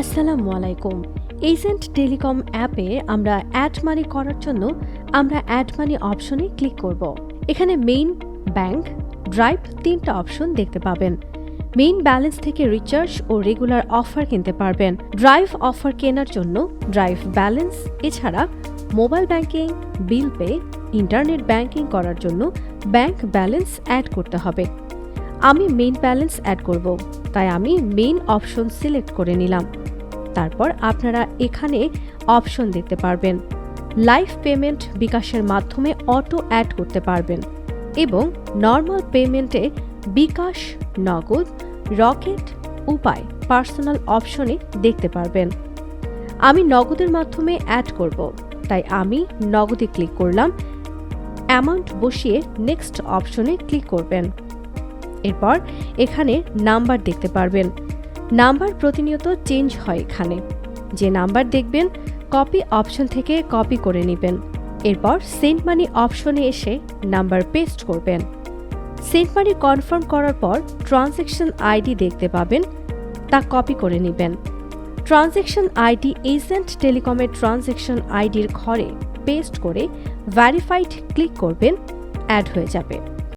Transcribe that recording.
আসসালামু আলাইকুম। Agent telecom অ্যাপে আমরা অ্যাড মানি করার জন্য আমরা অ্যাড মানি অপশনে ক্লিক করব। এখানে মেইন ব্যাংক, ড্রাইভ তিনটা অপশন দেখতে পাবেন। মেইন ব্যালেন্স থেকে রিচার্জ ও রেগুলার অফার কিনতে পারবেন। ড্রাইভ অফার কেনার জন্য ড্রাইভ ব্যালেন্স, এছাড়া mobile banking, bill pay, internet banking করার জন্য ব্যাংক ব্যালেন্স অ্যাড করতে হবে। আমি মেইন ব্যালেন্স অ্যাড করব, তাই আমি মেইন অপশন সিলেক্ট করে নিলাম। তারপর আপনারা এখানে অপশন দেখতে পারবেন। লাইফ পেমেন্ট বিকাশের মাধ্যমে অটো অ্যাড করতে পারবেন এবং নর্মাল পেমেন্টে বিকাশ, নগদ, রকেট, উপায়, পার্সোনাল অপশনে দেখতে পারবেন। আমি নগদের মাধ্যমে অ্যাড করব, তাই আমি নগদে ক্লিক করলাম। অ্যামাউন্ট বসিয়ে নেক্সট অপশনে ক্লিক করবেন। এরপর এখানে নাম্বার দেখতে পারবেন। নাম্বার প্রতিনিয়ত চেঞ্জ হয় এখানে। যে নাম্বার দেখবেন, কপি অপশন থেকে কপি করে নেবেন। এরপর সেন্ট মানি অপশনে এসে নাম্বার পেস্ট করবেন। সেন্ট মানি কনফার্ম করার পর ট্রানজ্যাকশন আইডি দেখতে পাবেন, তা কপি করে নেবেন। ট্রানজ্যাকশন আইডি এজেন্ট টেলিকমের ট্রানজ্যাকশন আইডির ঘরে পেস্ট করে ভ্যারিফাইড ক্লিক করবেন, অ্যাড হয়ে যাবে।